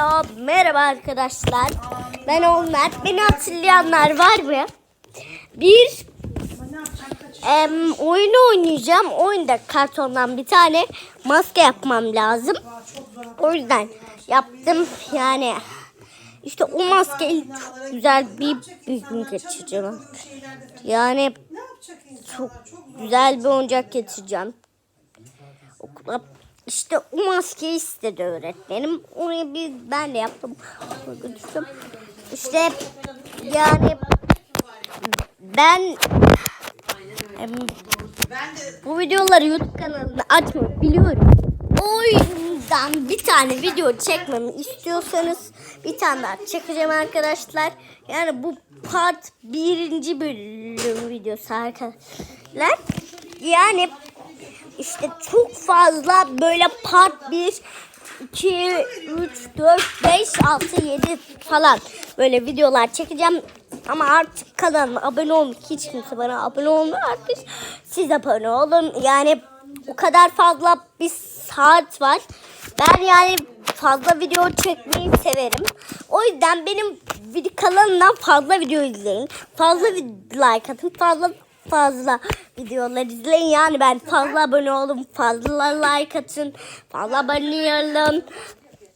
Alo, merhaba arkadaşlar. Ben Onlar. Beni hatırlayanlar var mı? Bir em, oyunu oynayacağım. Oyunda kartondan bir tane maske yapmam lazım. O yüzden yaptım yani. İşte o maskeyi çok güzel bir, bir gün geçireceğim. Yani çok güzel bir oyuncak getireceğim. Okula işte o maskeyi istedi öğretmenim. Onu bir ben de yaptım. İşte yani ben bu videoları YouTube kanalında açmayı biliyorum. O yüzden bir tane video çekmemi istiyorsanız bir tane daha çekeceğim arkadaşlar. Yani bu part birinci bölüm videosu arkadaşlar. Yani işte çok fazla böyle part 1, 2, 3, 4, 5, 6, 7 falan böyle videolar çekeceğim. Ama artık kanalıma abone olun. Hiç kimse bana abone olmuyor artık. Siz abone olun. Yani o kadar fazla bir saat var. Ben yani fazla video çekmeyi severim. O yüzden benim kanalımdan fazla video izleyin. Fazla like atın. Fazla fazla videolar izleyin. Yani ben fazla abone olun. Fazla like atın. Fazla abone olun.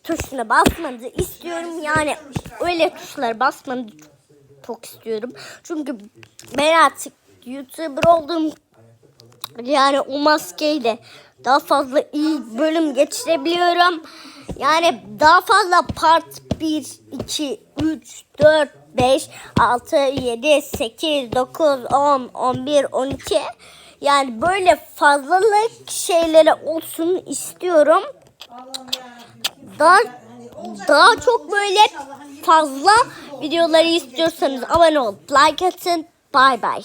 Tuşuna basmanızı istiyorum. Yani öyle tuşlara basmanızı çok istiyorum. Çünkü ben artık YouTuber oldum. Yani o maskeyle daha fazla iyi bölüm geçirebiliyorum. Yani daha fazla part 1, 2, 3, 4, 5, 6, 7, 8, 9, 10, 11, 12. Yani böyle fazlalık şeyleri olsun istiyorum. Daha daha çok böyle fazla videoları istiyorsanız abone ol, like atın. Bye bye.